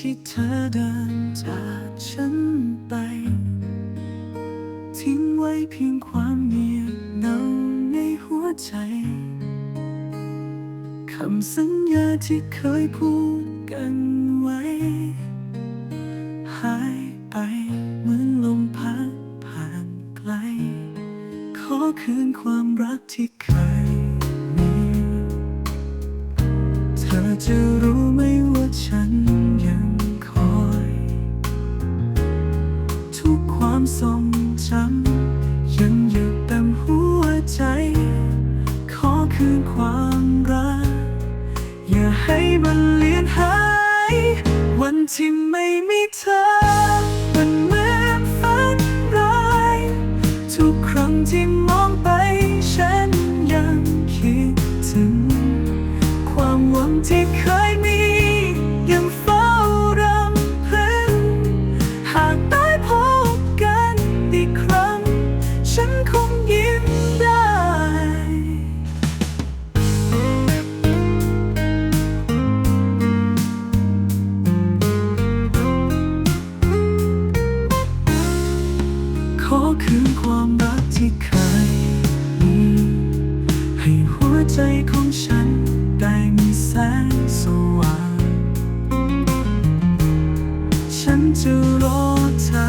ที่เธอเดินจากฉันไป ทิ้งไว้เพียงความเงียบเงาในหัวใจ คำสัญญาที่เคยพูดกันไว้ หายไปเหมือนลมพัดผ่านไกล ขอคืนความรักที่เคยมี เธอจะรู้ ทรงจำยังอยู่เต็มหัวใจ ขอคืนความรัก อย่าให้มันเลือนหาย วันที่ไม่มีเธอ มันเหมือนฝันร้าย ทุกครั้งที่มองไป คืนความรักที่เคยมีให้หัวใจของฉันได้มีแสงสว่าง ฉันจะรอเธอ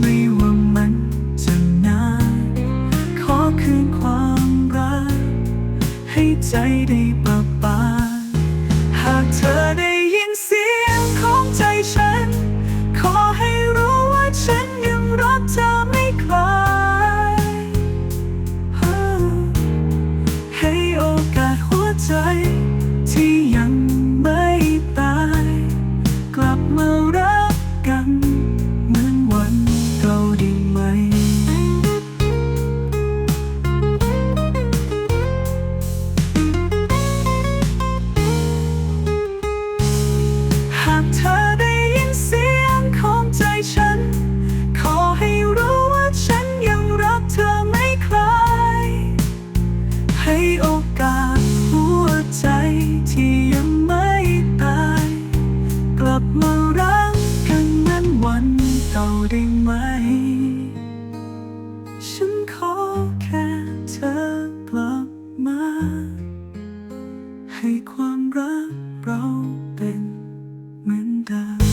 ไม่ว่ามันจะนาน ขอคืนความรัก ให้ใจได้เบิก เราได้ไหม ฉันขอแค่เธอกลับมา ให้ความรักเราเป็นเหมือนเดิม